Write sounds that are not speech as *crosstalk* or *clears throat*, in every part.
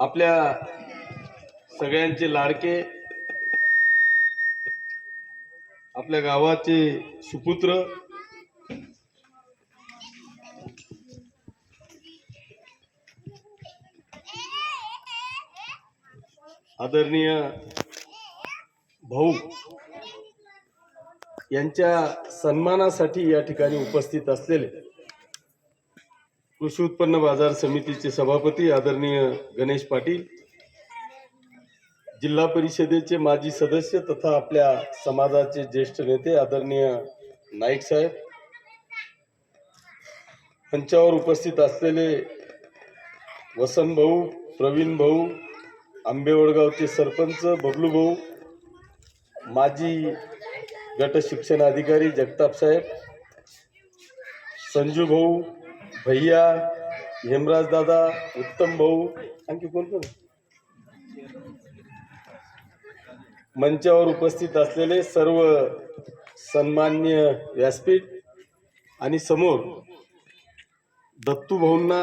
आपल्या सगळ्यांचे लाडके आपल्या गावाचे सुपुत्र आदरणीय भाऊ यांच्या सन्मानासाठी या ठिकाणी उपस्थित असलेले कृषी उत्पन्न बाजार समितीचे सभापती आदरणीय गणेश पाटील जिल्हा परिषदेचे माजी सदस्य तथा आपल्या समाजाचे ज्येष्ठ नेते आदरणीय नाईक साहेब मंचावर उपस्थित असलेले वसंत भाऊ प्रवीण भाऊ आंबेवडगावचे सरपंच बबलू भाऊ माजी गट शिक्षण अधिकारी जगताप साहेब संजू भाऊ भैया हेमराज दादा उत्तम भाऊ आणखी कोण कोण? मंचावर उपस्थित असलेले सर्व सन्मान्य व्यासपीठ आणि समोर दत्तू भाऊंना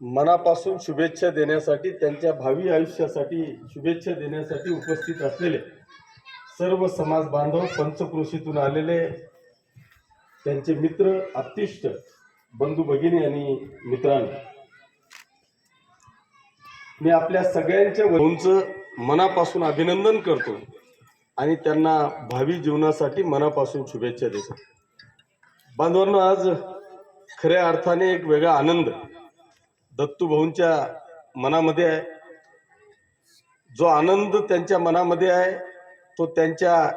मनापासून शुभेच्छा देण्यासाठी त्यांच्या भावी आयुष्यासाठी शुभेच्छा देण्यासाठी उपस्थित असलेले सर्व समाज बांधव पंचक्रोशीतून आलेले त्यांचे मित्र अतिष्ट बंधू भगिनी आणि मित्रांनो मी आपल्या सगळ्यांच्या भाऊंचं मनापासून अभिनंदन करतो आणि त्यांना भावी जीवनासाठी मनापासून शुभेच्छा देतो. बांधवांना आज खऱ्या अर्थाने एक वेगळा आनंद दत्तू भाऊंच्या मनामध्ये आहे. जो आनंद त्यांच्या मनामध्ये आहे तो त्यांच्या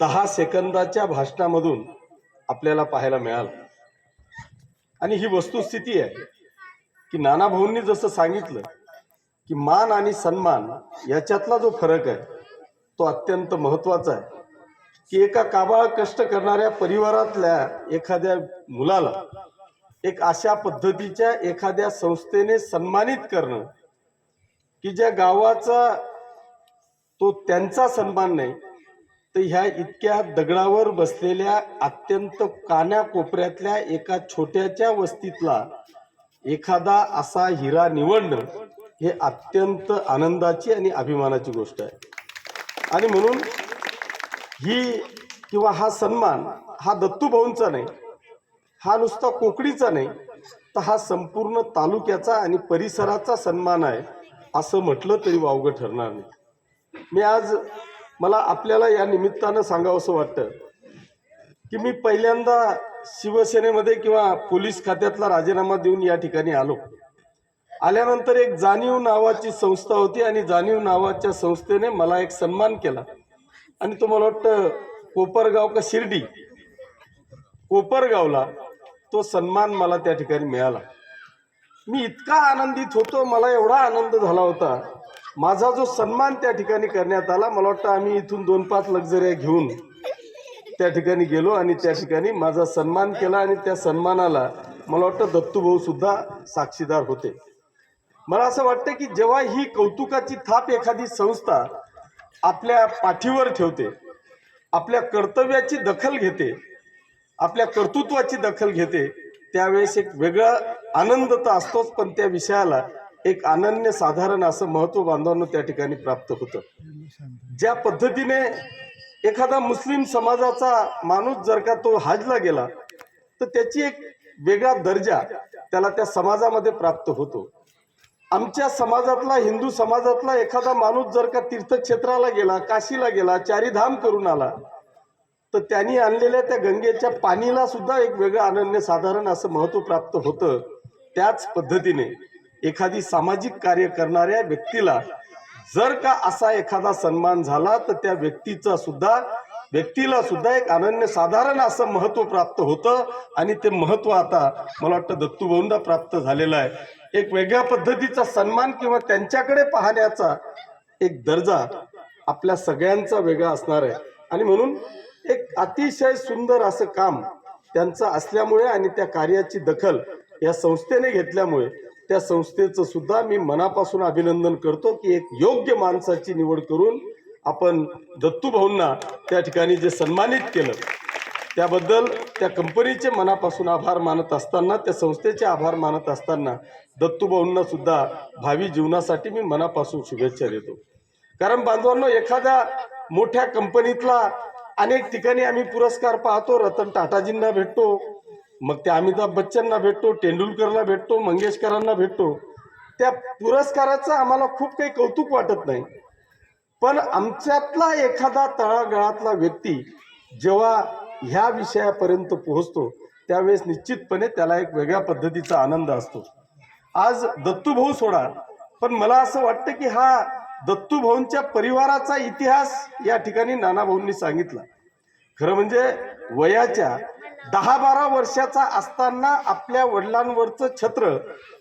दहा सेकंदाच्या भाषणामधून आपल्याला पाहायला मिळाला. आणि ही वस्तुस्थिती आहे की नाना भाऊंनी जसं सांगितलं की मान आणि सन्मान याच्यातला जो फरक आहे तो अत्यंत महत्त्वाचा आहे. की एका काबाळ कष्ट करणाऱ्या परिवारातल्या एखाद्या मुलाला एक अशा पद्धतीच्या एखाद्या संस्थेने सन्मानित करणं की ज्या गावाचा तो त्यांचा सन्मान नाही तर ह्या इतक्या दगडावर बसलेल्या अत्यंत कान्याकोपऱ्यातल्या एका छोट्याच्या वस्तीतला एखादा असा हिरा निवडणं हे अत्यंत आनंदाची आणि अभिमानाची गोष्ट आहे. आणि म्हणून ही किंवा हा सन्मान हा दत्तू भाऊंचा नाही हा नुसता कोकणीचा नाही तर हा संपूर्ण तालुक्याचा आणि परिसराचा सन्मान आहे असं म्हटलं तरी वावगं ठरणार नाही. मी आज मला आपल्याला या निमित्तानं सांगावंसं वाटतं की मी पहिल्यांदा शिवसेनेमध्ये किंवा पोलीस खात्यातला राजीनामा देऊन या ठिकाणी आलो. आल्यानंतर एक जाणीव नावाची संस्था होती आणि जाणीव नावाच्या संस्थेने मला एक सन्मान केला. आणि तो मला वाटतं कोपरगाव का शिर्डी कोपरगावला तो सन्मान मला त्या ठिकाणी मिळाला. मी इतका आनंदित होतो मला एवढा आनंद झाला होता माझा जो सन्मान त्या ठिकाणी करण्यात आला मला वाटतं आम्ही इथून दोन पाच लक्झऱ्या घेऊन त्या ठिकाणी गेलो आणि त्या ठिकाणी माझा सन्मान केला आणि त्या सन्मानाला मला वाटतं दत्तूभाऊ सुद्धा साक्षीदार होते. मला असं वाटतं की जेव्हा ही कौतुकाची थाप एखादी संस्था आपल्या पाठीवर ठेवते आपल्या कर्तव्याची दखल घेते आपल्या कर्तृत्वाची दखल घेते त्यावेळेस एक वेगळा आनंद तर असतोच पण त्या विषयाला एक अनन्य साधारण असं महत्त्व बांधवांना त्या ठिकाणी प्राप्त होतं. ज्या पद्धतीने एखादा मुस्लिम समाजाचा माणूस जर का तो हजला गेला तर त्याची एक वेगळा दर्जा त्याला त्या समाजामध्ये प्राप्त होतो. आमच्या समाजातला हिंदू समाजातला एखादा माणूस जर का तीर्थक्षेत्राला गेला काशीला गेला चारीधाम करून आला तर त्यांनी आणलेल्या त्या गंगेच्या पाणीला सुद्धा एक वेगळं अनन्य साधारण असं महत्त्व प्राप्त होतं त्याच पद्धतीने. एखादी सामाजिक कार्य करणाऱ्या व्यक्तीला जर का असा एखादा सन्मान झाला तर त्या व्यक्तीचा सुद्धा व्यक्तीला सुद्धा एक अनन्य साधारण असं महत्त्व प्राप्त होतं. आणि ते महत्त्व आता मला वाटतं दत्तूभाऊंना प्राप्त झालेलं आहे. एक वेगळ्या पद्धतीचा सन्मान किंवा त्यांच्याकडे पाहण्याचा एक दर्जा आपल्या सगळ्यांचा वेगळा असणार आहे. आणि म्हणून एक अतिशय सुंदर असं काम त्यांचं असल्यामुळे आणि त्या कार्याची दखल या संस्थेने घेतल्यामुळे त्या संस्थेचं सुद्धा मी मनापासून अभिनंदन करतो की एक योग्य माणसाची निवड करून आपण दत्तूभाऊंना त्या ठिकाणी जे सन्मानित केलं त्याबद्दल त्या कंपनीचे मनापासून आभार मानत असताना त्या संस्थेचे आभार मानत असताना दत्तूभाऊंना सुद्धा भावी जीवनासाठी मी मनापासून शुभेच्छा देतो. कारण बांधवांनो एखाद्या मोठ्या कंपनीतला अनेक ठिकाणी आम्ही पुरस्कार पाहतो रतन टाटाजींना भेटतो मग त्या अमिताभ बच्चनना भेटतो तेंडुलकरला भेटतो मंगेशकरांना भेटतो. त्या पुरस्काराचं आम्हाला खूप काही कौतुक वाटत नाही. पण आमच्यातला एखादा तळागळातला व्यक्ती जेव्हा ह्या विषयापर्यंत पोहोचतो त्यावेळेस निश्चितपणे त्याला एक वेगळ्या पद्धतीचा आनंद असतो. आज दत्तूभाऊ सोडा पण मला असं वाटतं की हा दत्तूभाऊंच्या परिवाराचा इतिहास या ठिकाणी नानाभाऊंनी सांगितला. खरं म्हणजे वयाच्या दहा बारा वर्षाचा असताना आपल्या वडिलांवरचं छत्र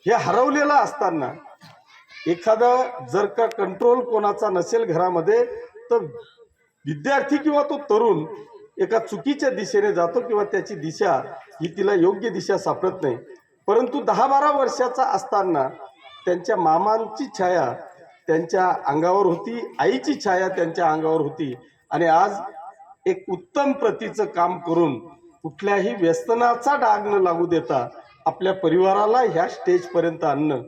हे हरवलेलं असताना एखादं जर का कंट्रोल कोणाचा नसेल घरामध्ये तर विद्यार्थी किंवा तो तरुण एका चुकीच्या दिशेने जातो किंवा त्याची दिशा ही तिला योग्य दिशा सापडत नाही. परंतु दहा बारा वर्षाचा असताना त्यांच्या मामांची छाया त्यांच्या अंगावर होती आईची छाया त्यांच्या अंगावर होती. आणि आज एक उत्तम प्रतीचं काम करून कुठल्याही व्यसनाचा डाग न लागू देता आपल्या परिवाराला ह्या स्टेजपर्यंत आणणं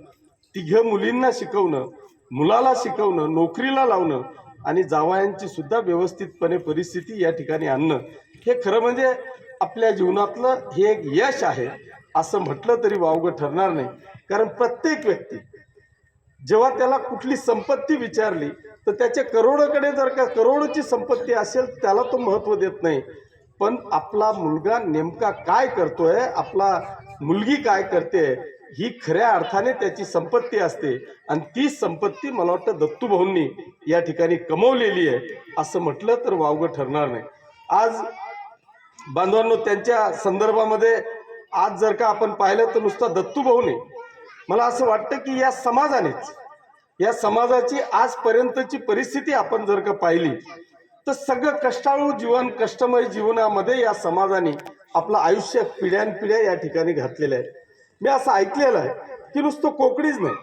तिघ मुलींना शिकवणं मुलाला शिकवणं नोकरीला लावणं आणि जावयांची सुद्धा व्यवस्थितपणे परिस्थिती या ठिकाणी आणणं हे खरं म्हणजे आपल्या जीवनातलं हे एक यश आहे असं म्हटलं तरी वावगं ठरणार नाही. कारण प्रत्येक व्यक्ती जेव्हा त्याला कुठली संपत्ती विचारली तर त्याच्या करोडकडे जर का करोडची संपत्ती असेल त्याला तो महत्त्व देत नाही. पण आपला मुलगा नेमका काय करतोय आपला मुलगी काय करते ही खऱ्या अर्थाने त्याची संपत्ती असते. आणि ती संपत्ती मला वाटतं दत्तूभाऊंनी या ठिकाणी कमवलेली आहे असं म्हटलं तर वावगं ठरणार नाही. आज बांधवांनो त्यांच्या संदर्भामध्ये आज जर का आपण पाहिलं तर नुसता दत्तूभाऊने मला असं वाटतं की या समाजानेच या समाजाची आजपर्यंतची परिस्थिती आपण जर का पाहिली तर सगळं कष्टाळू जीवन कष्टमय जीवनामध्ये या समाजाने आपलं आयुष्य पिढ्यानपिढ्या या ठिकाणी घातलेलं आहे. मी असं ऐकलेलं आहे की नुसतं कोकणीच नाही.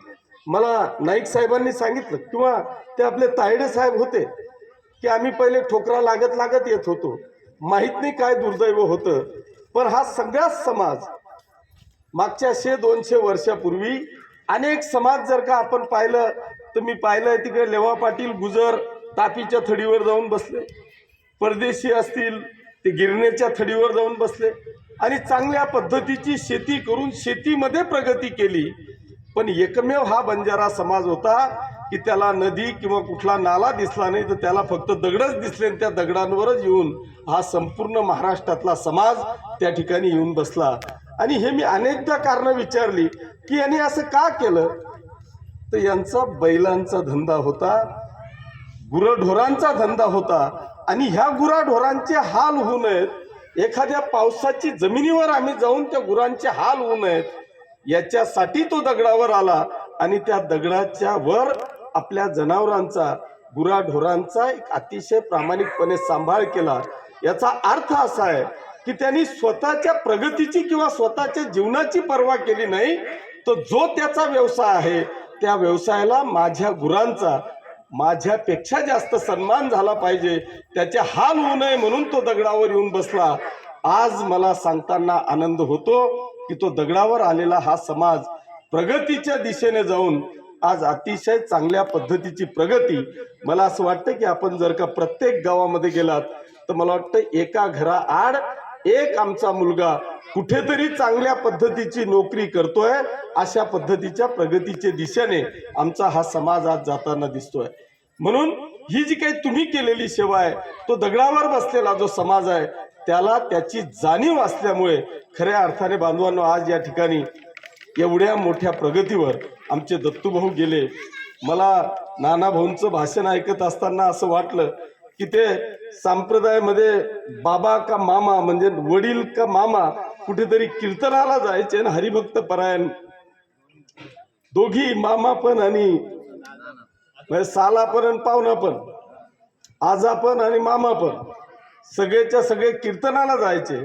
मला नाईक साहेबांनी सांगितलं किंवा ते आपले तायडे साहेब होते की आम्ही पहिले ठोकरा लागत लागत येत होतो. माहीत नाही काय दुर्दैव होतं. पण हा सगळाच समाज मागच्या शे दोनशे वर्षापूर्वी अनेक समाज जर का आपण पाहिलं तर मी पाहिलं तिकडे लेवा पाटील गुजर तापीच्या थडीवर जाऊन बसले. परदेशी असतील ते गिरण्याच्या थडीवर जाऊन बसले. आणि चांगल्या पद्धतीची शेती करून शेतीमध्ये प्रगती केली. पण एकमेव हा बंजारा समाज होता की त्याला नदी किंवा कुठला नाला दिसला नाही तर त्याला फक्त दगडच दिसले आणि त्या दगडांवरच येऊन हा संपूर्ण महाराष्ट्रातला समाज त्या ठिकाणी येऊन बसला. आणि हे मी अनेकदा कारणं विचारली की यांनी असं का केलं? तर यांचा बैलांचा धंदा होता. गुराढोरांचा धंदा होता आणि ह्या गुराढोरांचे हाल होऊ नयेत. एखाद्या पावसाची जमिनीवर आम्ही जाऊन त्या गुरांचे हाल होऊ नयेत. याच्यासाठी तो दगडावर आला आणि त्या दगडाच्या वर आपल्या जनावरांचा गुराढोरांचा एक अतिशय प्रामाणिकपणे सांभाळ केला. याचा अर्थ असा आहे की त्यांनी स्वतःच्या प्रगतीची किंवा स्वतःच्या जीवनाची पर्वा केली नाही. तर जो त्याचा व्यवसाय आहे त्या व्यवसायाला माझ्या गुरांचा माझ्यापेक्षा जास्त सन्मान झाला पाहिजे त्याचे हाल होऊ नये म्हणून तो दगडावर येऊन बसला. आज मला सांगताना आनंद होतो की तो दगडावर आलेला हा समाज प्रगतीच्या दिशेने जाऊन आज अतिशय चांगल्या पद्धतीची प्रगती. मला असं वाटतं की आपण जर का प्रत्येक गावामध्ये गेलात तर मला वाटतं एका घराआड एक आमचा मुलगा कुठेतरी चांगल्या पद्धतीची नोकरी करतोय अशा पद्धतीच्या प्रगतीच्या दिशेने आमचा हा समाज आज जाताना दिसतोय. म्हणून ही जी काही तुम्ही केलेली सेवा आहे तो दगडावर बसलेला जो समाज आहे त्याला त्याची जाणीव असल्यामुळे खऱ्या अर्थाने बांधवांनो आज या ठिकाणी एवढ्या मोठ्या प्रगतीवर आमचे दत्तूभाऊ गेले. मला नाना भाऊंचं भाषण ऐकत असताना असं वाटलं की ते संप्रदायामध्ये बाबा का मामा म्हणजे वडील का मामा कुठेतरी कीर्तनाला जायचे आणि हरिभक्त परायण. दोघी मामा पण आणि म्हणजे साला पण आणि पाहुणा पण आजा पण आणि मामा पण सगळेच्या सगळे कीर्तनाला जायचे.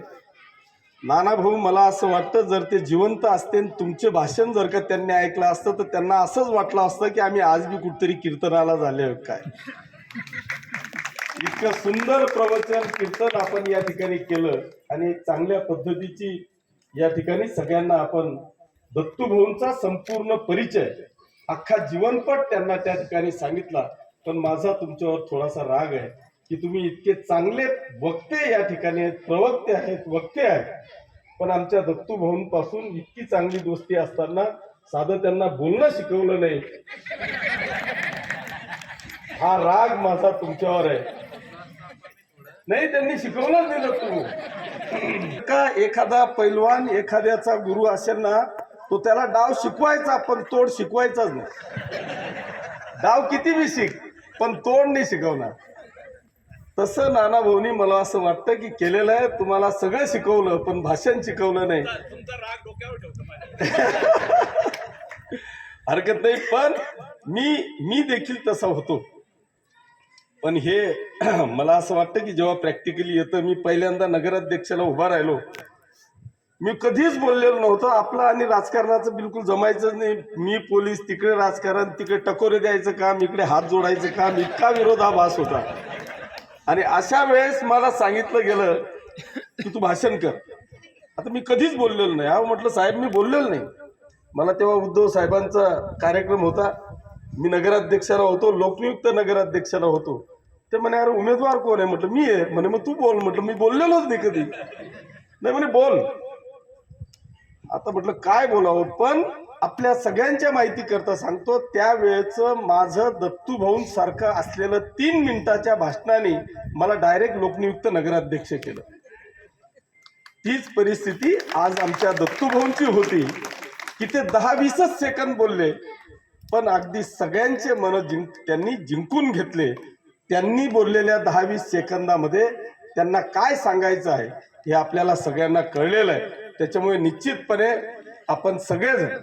नाना भाऊ मला असं वाटतं जर ते जिवंत असते आणि तुमचे भाषण जर का त्यांनी ऐकलं असतं तर त्यांना असंच वाटलं असतं की आम्ही आज बी कुठतरी कीर्तनाला झाले आहोत काय? इतकं सुंदर प्रवचन कीर्तन आपण या ठिकाणी केलं आणि चांगल्या पद्धतीची या ठिकाणी सगळ्यांना आपण दत्तूभाऊंचा संपूर्ण परिचय अख्खा जीवनपट त्यांना त्या ठिकाणी सांगितला. पण माझा तुमच्यावर थोडासा राग आहे की तुम्ही इतके चांगले वक्ते या ठिकाणी आहेत प्रवक्ते आहेत वक्ते आहेत. पण आमच्या दत्तूभाऊंपासून इतकी चांगली दोस्ती असताना साधं त्यांना बोलणं शिकवलं नाही. हा राग माझा तुमच्यावर आहे. नाही त्यांनी शिकवलंच नाही दत्तू का एखादा पैलवान एखाद्याचा गुरु असेल ना तो त्याला डाव शिकवायचा पण तोड शिकवायचाच नाही. डाव किती बी शिक पण तोड नाही शिकवणार. तसं नाना भाऊनी मला असं वाटतं की केलेलं आहे तुम्हाला सगळं शिकवलं पण भाषण शिकवलं नाही. हरकत नाही पण मी मी देखील तसा होतो. पण हे *clears throat* मला असं वाटतं की जेव्हा प्रॅक्टिकली येतं मी पहिल्यांदा नगराध्यक्षाला उभा राहिलो. मी कधीच बोललेलो नव्हतं. आपलं आणि राजकारणाचं बिलकुल जमायचं नाही. मी पोलीस तिकडे राजकारण तिकडे टकोरे द्यायचं काम इकडे हात जोडायचं काम इतका विरोधाभास होता. आणि अशा वेळेस मला सांगितलं गेलं की तू भाषण कर. आता मी कधीच बोललेलो नाही. हा म्हटलं साहेब मी बोललेलो नाही. मला तेव्हा उद्धव साहेबांचा कार्यक्रम होता. मी नगराध्यक्षाला होतो लोकनियुक्त नगराध्यक्षाला होतो. ते म्हणे अरे उमेदवार कोण आहे? म्हटलं मी आहे. म्हणे मग तू बोल. म्हटलं मी बोललेलोच नाही कधी. नाही म्हणे बोल. आता म्हटलं काय बोलावं? पण आपल्या सगळ्यांच्या माहिती करता सांगतो त्यावेळेचं माझं दत्तू भाऊन सारखं असलेलं तीन मिनिटाच्या भाषणाने मला डायरेक्ट लोकनियुक्त नगराध्यक्ष केलं. तीच परिस्थिती आज आमच्या दत्तू भाऊंची होती. की ते दहा वीसच सेकंद बोलले. पण अगदी सगळ्यांचे मन जिंक त्यांनी जिंकून घेतले. त्यांनी बोललेल्या दहा वीस सेकंदामध्ये त्यांना काय सांगायचं आहे हे आपल्याला सगळ्यांना कळलेलं आहे. त्याच्यामुळे निश्चितपणे आपण सगळेजण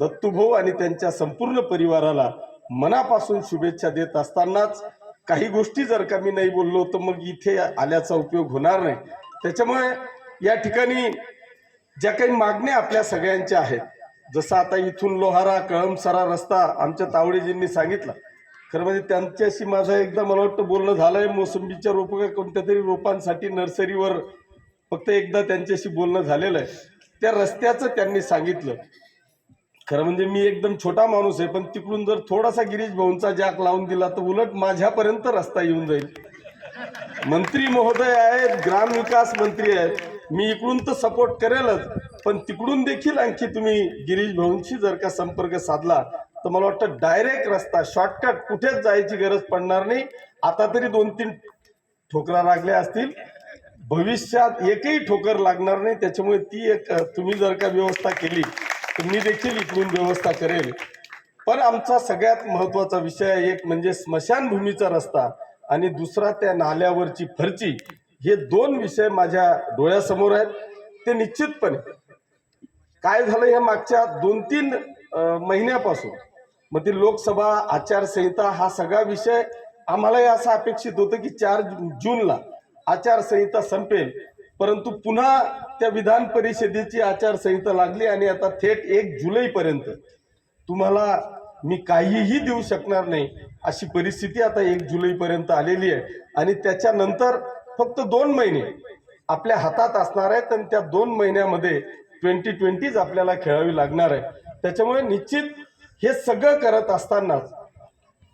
दत्तूभाऊ आणि त्यांच्या संपूर्ण परिवाराला मनापासून शुभेच्छा देत असतानाच काही गोष्टी जर का मी नाही बोललो तर मग इथे आल्याचा उपयोग होणार नाही. त्याच्यामुळे या ठिकाणी ज्या काही मागण्या आपल्या सगळ्यांच्या आहेत जसं आता इथून लोहारा कळमसरा रस्ता आमच्या तावडेजींनी सांगितला. खरं म्हणजे त्यांच्याशी माझं एकदा मला वाटतं बोलणं झालंय मोसंबीच्या रोप कोणत्या तरी रोपांसाठी नर्सरीवर फक्त एकदा त्यांच्याशी बोलणं झालेलं आहे. त्या रस्त्याचं त्यांनी सांगितलं. खरं म्हणजे मी एकदम छोटा माणूस आहे पण तिकडून जर थोडासा गिरीश भाऊंचा जॅक लावून दिला तर उलट माझ्यापर्यंत रस्ता येऊन जाईल. मंत्री महोदय आहेत ग्रामविकास मंत्री आहेत. मी इकडून तर सपोर्ट करेलच. पण तिकडून देखील आणखी तुम्ही गिरीश भाऊंशी जर का संपर्क साधला तर मला वाटतं डायरेक्ट रस्ता शॉर्टकट कुठेच जायची गरज पडणार नाही. आता तरी दोन तीन ठोकरा लागल्या असतील. भविष्यात एकही ठोकर लागणार नाही. त्याच्यामुळे ती एक तुम्ही जर का व्यवस्था केली तर मी देखील इकडून व्यवस्था करेल. पण आमचा सगळ्यात महत्त्वाचा विषय एक म्हणजे स्मशानभूमीचा रस्ता आणि दुसरा त्या नाल्यावरची फरची हे दोन विषय माझ्या डोळ्यासमोर आहेत. ते निश्चितपणे काय झालं या मागच्या दोन तीन महिन्यापासून? मग ती लोकसभा आचारसंहिता हा सगळा विषय आम्हालाही असं अपेक्षित होतं की चार जूनला आचारसंहिता संपेल. परंतु पुन्हा त्या विधान परिषदेची आचारसंहिता लागली आणि आता थेट एक जुलैपर्यंत. तुम्हाला मी काहीही देऊ शकणार नाही अशी परिस्थिती आता एक जुलैपर्यंत आलेली आहे. आणि त्याच्यानंतर फक्त दोन महिने आपल्या हातात असणार आहेत आणि त्या दोन महिन्यामध्ये ट्वेंटी ट्वेंटीज आपल्याला खेळावी लागणार आहे. त्याच्यामुळे निश्चित हे सगळं करत असतानाच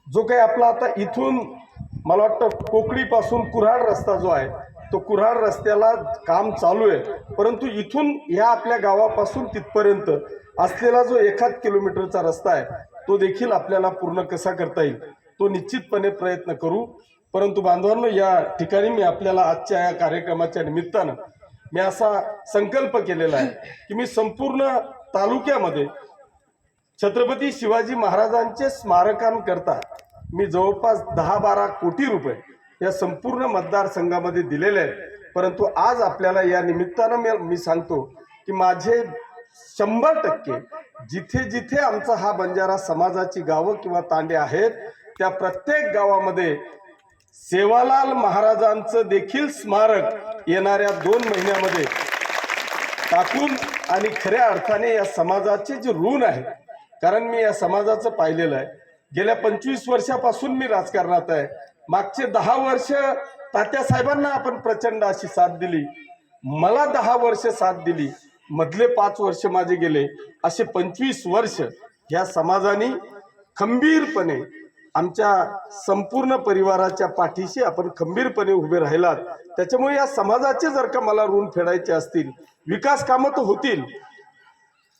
जो काही आपला आता इथून मला वाटतं कोकणीपासून कुऱ्हाड रस्ता जो आहे तो कुऱ्हाड रस्त्याला काम चालू आहे. परंतु इथून ह्या आपल्या गावापासून तिथपर्यंत असलेला जो एखाद किलोमीटरचा रस्ता आहे तो देखील आपल्याला पूर्ण कसा करता येईल तो निश्चितपणे प्रयत्न करू. परंतु बांधवांनो या ठिकाणी मी आपल्याला आजच्या या कार्यक्रमाच्या निमित्तानं मी असा संकल्प केलेला आहे की मी संपूर्ण तालुक्यामध्ये छत्रपती शिवाजी महाराजांचे स्मारकांकरता मी जवळपास दहा बारा कोटी रुपये या संपूर्ण मतदारसंघामध्ये दिलेले आहेत. परंतु आज आपल्याला या निमित्तानं मी मी सांगतो की माझे शंभर टक्के जिथे जिथे आमचा हा बंजारा समाजाची गावं किंवा तांडे आहेत त्या प्रत्येक गावामध्ये सेवालाल महाराजांचं देखील स्मारक येणाऱ्या दोन महिन्यामध्ये टाकून आणि खऱ्या अर्थाने या समाजाचे जे ऋण आहे कारण मी या समाजाचं पाहिलेलं आहे. गेल्या पंचवीस वर्षापासून मी राजकारणात आहे. मागचे दहा वर्ष तात्या साहेबांना आपण प्रचंड अशी साथ दिली. मला दहा वर्ष साथ दिली. मधले पाच वर्ष माझे गेले. असे पंचवीस वर्ष या समाजाने खंबीरपणे आमच्या संपूर्ण परिवाराच्या पाठीशी आपण खंबीरपणे उभे राहिलात. त्याच्यामुळे या समाजाचे जर का मला ऋण फेडायचे असतील विकास कामं तर होतील.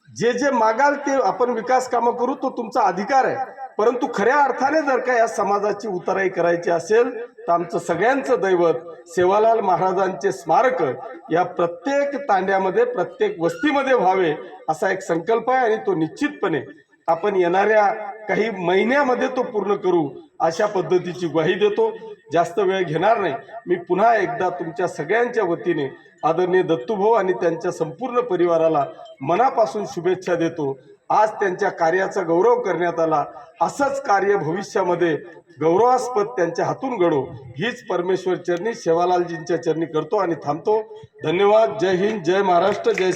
जे जे मागाल ते आपण विकास कामं करू तो तुमचा अधिकार आहे. परंतु खऱ्या अर्थाने जर का या समाजाची उतराई करायची असेल तर आमचं सगळ्यांचं दैवत सेवालाल महाराजांचे स्मारक या प्रत्येक तांड्यामध्ये प्रत्येक वस्तीमध्ये व्हावे असा एक संकल्प आहे आणि तो निश्चितपणे आपण येणाऱ्या काही महिन्यामध्ये तो पूर्ण करू अशा पद्धतीची ग्वाही देतो. जास्त वेळ घेणार नाही. मी पुन्हा एकदा तुमच्या सगळ्यांच्या वतीने आदरणीय दत्तूभाऊ आणि त्यांच्या संपूर्ण परिवाराला मनापासून शुभेच्छा देतो. आज त्यांच्या कार्याचा गौरव करण्यात आला. असंच कार्य भविष्यामध्ये गौरवास्पद त्यांच्या हातून घडो. हीच परमेश्वर चरणी सेवालालजींच्या चरणी करतो आणि थांबतो. धन्यवाद. जय हिंद. जय महाराष्ट्र. जय